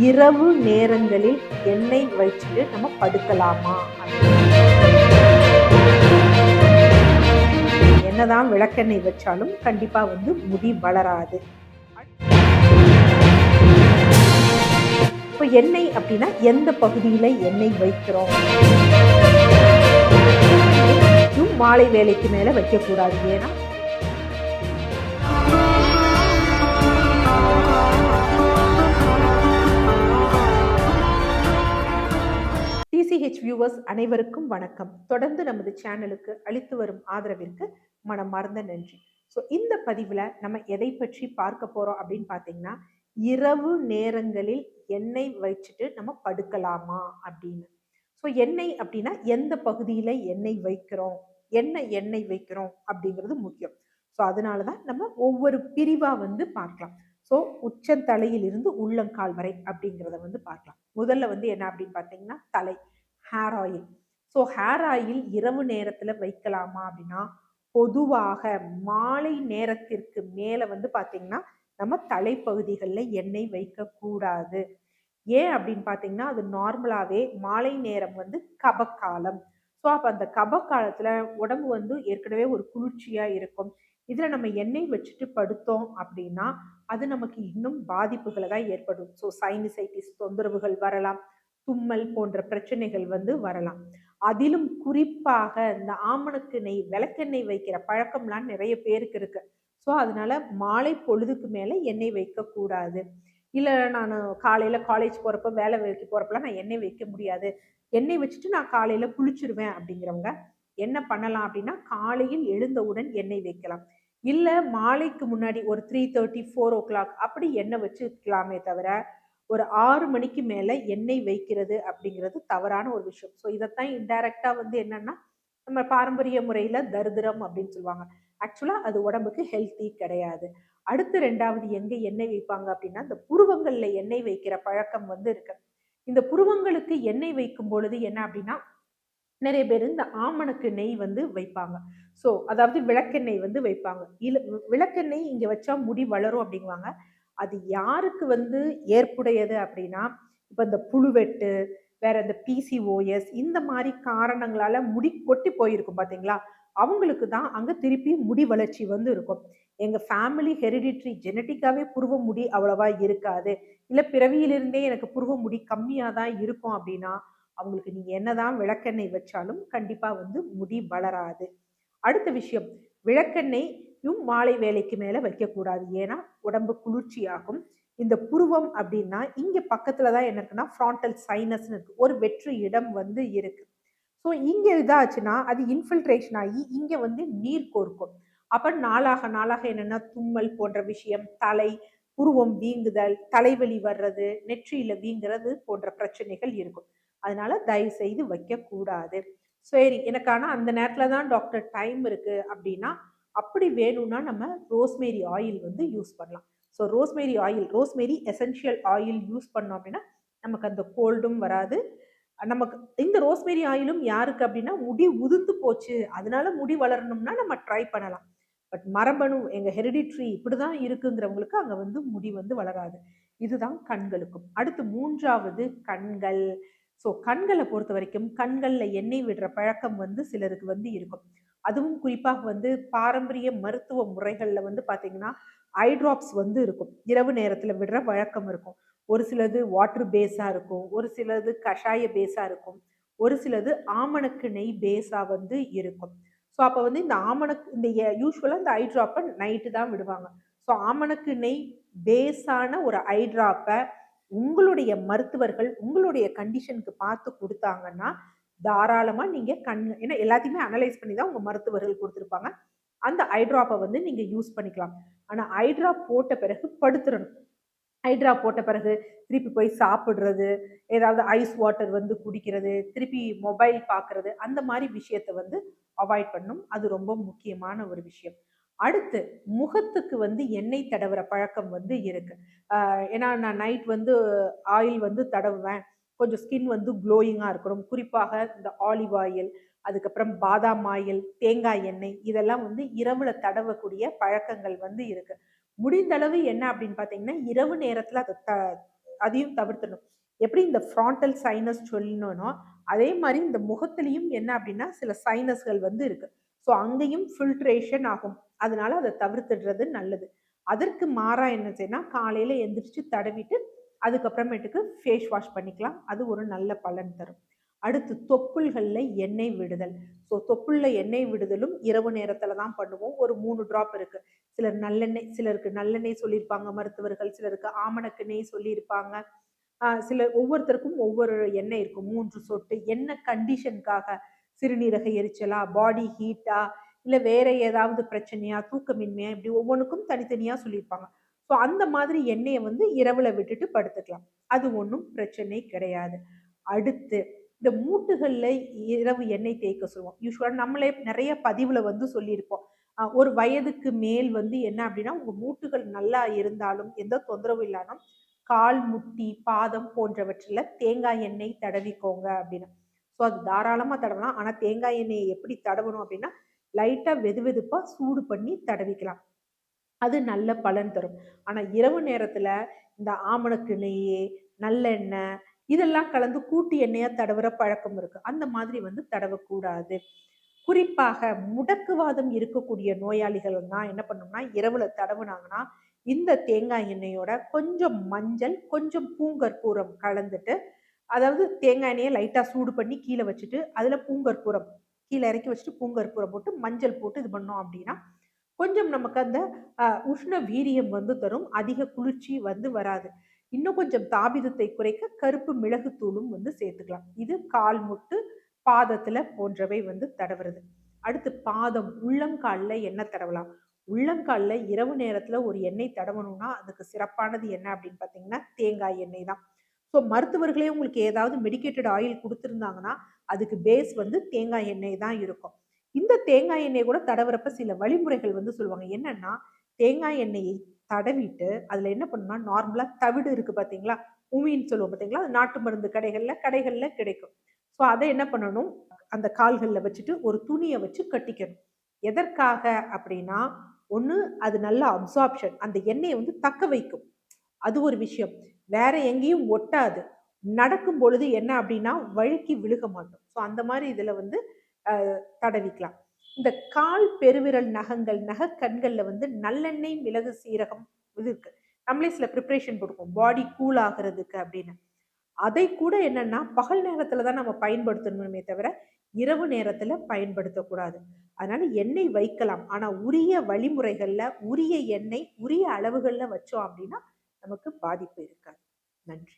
இரவு நேரங்களில் எண்ணெய் வச்சுட்டு நம்ம படுக்கலாமா? என்னதான் விளக்கெண்ணெய் வச்சாலும் கண்டிப்பா வந்து முடி வளராது. இப்போ எண்ணெய் அப்படின்னா எந்த பகுதியில் எண்ணெய் வைக்கிறோம்? மாலை வேலைக்கு மேலே வைக்கக்கூடாது. ஏன்னா வியூவர்ஸ் அனைவருக்கும் வணக்கம். தொடர்ந்து நமது சேனலுக்கு அளித்து வரும் ஆதரவிற்கு மனமார்ந்த நன்றி. ஸோ இந்த பதிவில் நம்ம எதை பற்றி பார்க்க போகிறோம் அப்படின்னு பார்த்தீங்கன்னா இரவு நேரங்களில் எண்ணெய் வச்சுட்டு நம்ம படுக்கலாமா அப்படின்னு. ஸோ எண்ணெய் அப்படின்னா எந்த பகுதியில் எண்ணெய் வைக்கிறோம்? என்ன எண்ணெய் வைக்கிறோம் அப்படிங்கிறது முக்கியம். ஸோ அதனால தான் நம்ம ஒவ்வொரு பிரிவாக வந்து பார்க்கலாம். ஸோ உச்சந்தலையிலிருந்து உள்ளங்கால் வரை அப்படிங்கிறத வந்து பார்க்கலாம். முதல்ல வந்து என்ன அப்படின்னு பார்த்தீங்கன்னா தலை. Hair oil so hair oil இரவு நேரத்தில் வைக்கலாமா அப்படின்னா பொதுவாக மாலை நேரத்திற்கு மேலே வந்து பார்த்தீங்கன்னா நம்ம தலைப்பகுதிகளில் எண்ணெய் வைக்கக்கூடாது. ஏன் அப்படின்னு பார்த்தீங்கன்னா அது நார்மலாகவே மாலை நேரம் வந்து கபக்காலம். ஸோ அப்போ அந்த கபக்காலத்தில் உடம்பு வந்து ஏற்கனவே ஒரு குளிர்ச்சியாக இருக்கும். இதில் நம்ம எண்ணெய் வச்சுட்டு படுத்தோம் அப்படின்னா அது நமக்கு இன்னும் பாதிப்புகளை தான் ஏற்படும். ஸோ சைனிசைட்டிஸ் தொந்தரவுகள் வரலாம். தும்மல் போன்ற பிரச்சனைகள் வந்து வரலாம். அதிலும் குறிப்பாக இந்த ஆமணக்கு நெய் விளக்கெண்ணெய் வைக்கிற பழக்கம்லாம் நிறைய பேருக்கு இருக்கு. ஸோ அதனால மாலை பொழுதுக்கு மேலே எண்ணெய் வைக்கக்கூடாது இல்லை நான் காலையில் காலேஜ் போகிறப்ப வேலை வைக்க போகிறப்பெல்லாம் நான் எண்ணெய் வைக்க முடியாது. எண்ணெய் வச்சுட்டு நான் காலையில் குளிச்சிருவேன் அப்படிங்கிறவங்க என்ன பண்ணலாம் அப்படின்னா காலையில் எழுந்தவுடன் எண்ணெய் வைக்கலாம். இல்லை மாலைக்கு முன்னாடி ஒரு three thirty four o'clock அப்படி எண்ணெய் வச்சுக்கலாமே தவிர ஒரு ஆறு மணிக்கு மேலே எண்ணெய் வைக்கிறது அப்படிங்கிறது தவறான ஒரு விஷயம். ஸோ இதைத்தான் இன்டைரக்டாக வந்து என்னென்னா நம்ம பாரம்பரிய முறையில் தரித்திரம் அப்படின்னு சொல்லுவாங்க. ஆக்சுவலாக அது உடம்புக்கு ஹெல்த்தி கிடையாது. அடுத்து ரெண்டாவது எங்கே எண்ணெய் வைப்பாங்க அப்படின்னா இந்த புருவங்களில் எண்ணெய் வைக்கிற பழக்கம் வந்து இருக்கு. இந்த புருவங்களுக்கு எண்ணெய் வைக்கும் பொழுது என்ன அப்படின்னா நிறைய பேர் இந்த ஆமணக்கு நெய் வந்து வைப்பாங்க. ஸோ அதாவது விளக்கெண்ணெய் வந்து வைப்பாங்க. இல விளக்கெண்ணெய் இங்கே வச்சா முடி வளரும் அப்படிங்குவாங்க. அது யாருக்கு வந்து ஏற்புடையது அப்படின்னா இப்போ இந்த புழுவெட்டு வேற இந்த பிசிஓஎஸ் இந்த மாதிரி காரணங்களால முடி கொட்டி போயிருக்கும் பார்த்தீங்களா அவங்களுக்கு தான் அங்கே திருப்பி முடி வளர்ச்சி வந்து இருக்கும். எங்கள் ஃபேமிலி ஹெரிடிட்ரி ஜெனட்டிக்காகவே புருவ முடி அவ்வளவா இருக்காது. இல்லை பிறவியிலிருந்தே எனக்கு புருவ முடி கம்மியாக தான் இருக்கும் அப்படின்னா அவங்களுக்கு நீங்கள் என்னதான் விளக்கெண்ணெய் வச்சாலும் கண்டிப்பாக வந்து முடி வளராது. அடுத்த விஷயம் விளக்கெண்ணெய் யும் மாலை வேலைக்கு மேலே வைக்கக்கூடாது. ஏன்னா உடம்பு குளிர்ச்சியாகும். இந்த புருவம் அப்படின்னா இங்கே பக்கத்தில் தான் என்ன இருக்குன்னா ஃப்ராண்டல் சைனஸ்னு இருக்குது ஒரு வெற்று இடம் வந்து இருக்குது ஸோ இங்கே இதாச்சுன்னா அது இன்ஃபில்ட்ரேஷன் ஆகி இங்கே வந்து நீர் கோர்க்கும். அப்போ நாளாக நாளாக என்னென்னா தும்மல் போன்ற விஷயம் தலை புருவம் வீங்குதல் தலைவலி வர்றது நெற்றியில் வீங்குறது போன்ற பிரச்சனைகள் இருக்கும். அதனால தயவு செய்து வைக்கக்கூடாது. சரி எனக்கு ஆனால் அந்த நேரத்தில் தான் டாக்டர் டைம் இருக்குது அப்படின்னா அப்படி வேணும்னா நம்ம ரோஸ்மேரி ஆயில் வந்து யூஸ் பண்ணலாம். So rosemary oil rosemary essential oil use பண்ணோம் அப்படின்னா நமக்கு அந்த கோல்டும் வராது. நமக்கு இந்த ரோஸ்மேரி ஆயிலும் யாருக்கு அப்படின்னா முடி உதிர்ந்து போச்சு. அதனால முடி வளரணும்னா நம்ம ட்ரை பண்ணலாம். பட் மரபணு எங்கள் ஹெரிடிட்ரி இப்படி தான் இருக்குங்கிறவங்களுக்கு அங்கே வந்து முடி வந்து வளராது. இதுதான் கண்களுக்கும். அடுத்து மூன்றாவது கண்கள். ஸோ கண்களை பொறுத்த வரைக்கும் கண்களில் எண்ணெய் விடுற பழக்கம் வந்து சிலருக்கு வந்து இருக்கும். அதுவும் குறிப்பாக வந்து பாரம்பரிய மருத்துவ முறைகளில் வந்து பார்த்தீங்கன்னா ஐ ட்ராப்ஸ் வந்து இருக்கும். இரவு நேரத்தில் விடுற வழக்கம் இருக்கும். ஒரு சிலது வாட்டர் பேஸாக இருக்கும். ஒரு சிலது கஷாய பேஸாக இருக்கும். ஒரு சிலது ஆமணக்கு நெய் பேஸாக வந்து இருக்கும். ஸோ அப்போ வந்து இந்த ஆமணக்கு இந்த யூஸ்வலாக இந்த ஐ ட்ராப்பை நைட்டு தான் விடுவாங்க. ஸோ ஆமணக்கு நெய் பேஸான ஒரு ஐ ட்ராப்பை உங்களுடைய மருத்துவர்கள் உங்களுடைய கண்டிஷனுக்கு பார்த்து கொடுத்தாங்கன்னா தாராளமாக நீங்கள் கண் ஏன்னா எல்லாத்தையுமே அனலைஸ் பண்ணி தான் உங்கள் மருத்துவர்கள் கொடுத்துருப்பாங்க. அந்த ஐட்ராப்பை வந்து நீங்கள் யூஸ் பண்ணிக்கலாம். ஆனால் ஐட்ராப் போட்ட பிறகு படுத்துடணும் ஐட்ராப் போட்ட பிறகு திருப்பி போய் சாப்பிட்றது ஏதாவது ஐஸ் வாட்டர் வந்து குடிக்கிறது திருப்பி மொபைல் பார்க்குறது அந்த மாதிரி விஷயத்தை வந்து அவாய்ட் பண்ணும். அது ரொம்ப முக்கியமான ஒரு விஷயம். அடுத்து முகத்துக்கு வந்து எண்ணெய் தடவுற பழக்கம் வந்து இருக்கு. ஏன்னா நான் நைட் வந்து ஆயில் வந்து தடவுவேன். கொஞ்சம் ஸ்கின் வந்து க்ளோயிங்காக இருக்கணும். குறிப்பாக இந்த ஆலிவ் ஆயில் அதுக்கப்புறம் பாதாம் ஆயில் தேங்காய் எண்ணெய் இதெல்லாம் வந்து இரவுல தடவக்கூடிய பழக்கங்கள் வந்து இருக்கு. முடிந்த அளவு என்ன அப்படின்னு பார்த்தீங்கன்னா இரவு நேரத்தில் அதை த அதையும் தவிர்த்தணும் எப்படி இந்த ஃப்ராண்டல் சைனஸ் சொல்லணும்னோ அதே மாதிரி இந்த முகத்துலேயும் என்ன அப்படின்னா சில சைனஸ்கள் வந்து இருக்கு. ஸோ அங்கேயும் ஃபில்ட்ரேஷன் ஆகும். அதனால அதை தவிர்த்துடுறது நல்லது. அதற்கு மாறா என்ன செய்யணும் காலையில் எந்திரிச்சு தடவிட்டு அதுக்கப்புறமேட்டுக்கு ஃபேஸ் வாஷ் பண்ணிக்கலாம். அது ஒரு நல்ல பலன் தரும். அடுத்து தொப்புள்களில் எண்ணெய் விடுதல். ஸோ தொப்புளில் எண்ணெய் விடுதலும் இரவு நேரத்தில் தான் பண்ணுவோம். ஒரு மூணு ட்ராப் இருக்குது சிலர் நல்லெண்ணெய் சிலருக்கு நல்லெண்ணெய் சொல்லியிருப்பாங்க. மருத்துவர்கள் சிலருக்கு ஆமணக்கு நெய் சொல்லியிருப்பாங்க. சிலர் ஒவ்வொருத்தருக்கும் ஒவ்வொரு எண்ணெய் இருக்கும். மூன்று சொட்டு. என்ன கண்டிஷனுக்காக சிறுநீரக எரிச்சலா? பாடி ஹீட்டா இல்லை வேற ஏதாவது பிரச்சனையா? தூக்கமின்மையா? இப்படி ஒவ்வொன்றுக்கும் தனித்தனியாக சொல்லியிருப்பாங்க. ஸோ அந்த மாதிரி எண்ணெயை வந்து இரவில் விட்டுட்டு படுத்துக்கலாம். அது ஒன்றும் பிரச்சனை கிடையாது. அடுத்து இந்த மூட்டுகளில் இரவு எண்ணெய் தேய்க்க சொல்லுவோம். யூஸ்வலாக நம்மளே நிறைய பதிவில் வந்து சொல்லியிருப்போம். ஒரு வயதுக்கு மேல் வந்து என்ன அப்படின்னா உங்கள் மூட்டுகள் நல்லா இருந்தாலும் எந்த தொந்தரவும் இல்லாமல் கால் முட்டி பாதம் போன்றவற்றில் தேங்காய் எண்ணெய் தடவிக்கோங்க அப்படின்னு. ஸோ அது தாராளமாக தடவலாம். ஆனால் தேங்காய் எண்ணெயை எப்படி தடவணும் அப்படின்னா லைட்டாக வெது வெதுப்பாக சூடு பண்ணி தடவிக்கலாம். அது நல்ல பலன் தரும். ஆனால் இரவு நேரத்தில் இந்த ஆமணக்கு நெய் நல்லெண்ணெய் இதெல்லாம் கலந்து கூட்டு எண்ணெயாக தடவுற பழக்கம் இருக்குது அந்த மாதிரி வந்து தடவக்கூடாது. குறிப்பாக முடக்குவாதம் இருக்கக்கூடிய நோயாளிகள் தான் என்ன பண்ணோம்னா இரவுல தடவுனாங்கன்னா இந்த தேங்காய் எண்ணெயோட கொஞ்சம் மஞ்சள் கொஞ்சம் பூங்கற்பூரம் கலந்துட்டு அதாவது தேங்காய் எண்ணெயை லைட்டாக சூடு பண்ணி கீழே வச்சுட்டு அதில் பூங்கற்பூரம் கீழே இறக்கி வச்சுட்டு பூங்கற்பூரம் போட்டு மஞ்சள் போட்டு இது பண்ணோம் அப்படின்னா கொஞ்சம் நமக்கு அந்த உஷ்ண வீரியம் வந்து தரும். அதிக குளிர்ச்சி வந்து வராது. இன்னும் கொஞ்சம் தாபிதத்தை குறைக்க கருப்பு மிளகுத்தூளும் வந்து சேர்த்துக்கலாம். இது கால் முட்டு பாதத்துல போன்றவை வந்து தடவுறது. அடுத்து பாதம் உள்ளங்காலில் எண்ணெய் தடவலாம். உள்ளங்காலில் இரவு நேரத்தில் ஒரு எண்ணெய் தடவணும்னா அதுக்கு சிறப்பானது என்ன அப்படின்னு பார்த்தீங்கன்னா தேங்காய் எண்ணெய் தான். ஸோ மருத்துவர்களே உங்களுக்கு ஏதாவது மெடிக்கேட்டட் ஆயில் கொடுத்துருந்தாங்கன்னா அதுக்கு பேஸ் வந்து தேங்காய் எண்ணெய் தான் இருக்கும். இந்த தேங்காய் எண்ணெயை கூட தடவுறப்ப சில வழிமுறைகள் வந்து சொல்லுவாங்க. என்னன்னா தேங்காய் எண்ணெயை தடவிட்டு அதில் என்ன பண்ணணும்னா நார்மலாக தவிடு இருக்குது பார்த்தீங்களா உமின்னு சொல்லுவோம் பார்த்தீங்களா அது நாட்டு மருந்து கடைகளில் கடைகளில் கிடைக்கும். ஸோ அதை என்ன பண்ணணும்? அந்த கால்களில் வச்சுட்டு ஒரு துணியை வச்சு கட்டிக்கணும். எதற்காக அப்படின்னா ஒன்று அது நல்ல அப்சார்ப்ஷன் அந்த எண்ணெயை வந்து தக்க வைக்கும். அது ஒரு விஷயம். வேற எங்கேயும் ஒட்டாது. நடக்கும் பொழுது என்ன அப்படின்னா வழுக்கி விழுக மாட்டோம். ஸோ அந்த மாதிரி இதில் வந்து தடவிக்கலாம். இந்த கால் பெருவிரல் நகங்கள் நக கண்களில் வந்து நல்லெண்ணெய் மிளகு சீரகம் இது இருக்கு. நம்மளே சில ப்ரிப்ரேஷன் கொடுப்போம் பாடி கூல் ஆகிறதுக்கு அப்படின்னு. அதை கூட என்னன்னா பகல் நேரத்தில் தான் நம்ம பயன்படுத்தணுமே தவிர இரவு நேரத்தில் பயன்படுத்தக்கூடாது. அதனால எண்ணெய் வைக்கலாம். ஆனால் உரிய வழிமுறைகளில் உரிய எண்ணெய் உரிய அளவுகளில் வச்சோம் அப்படின்னா நமக்கு பாதிப்பு இருக்காது. நன்றி.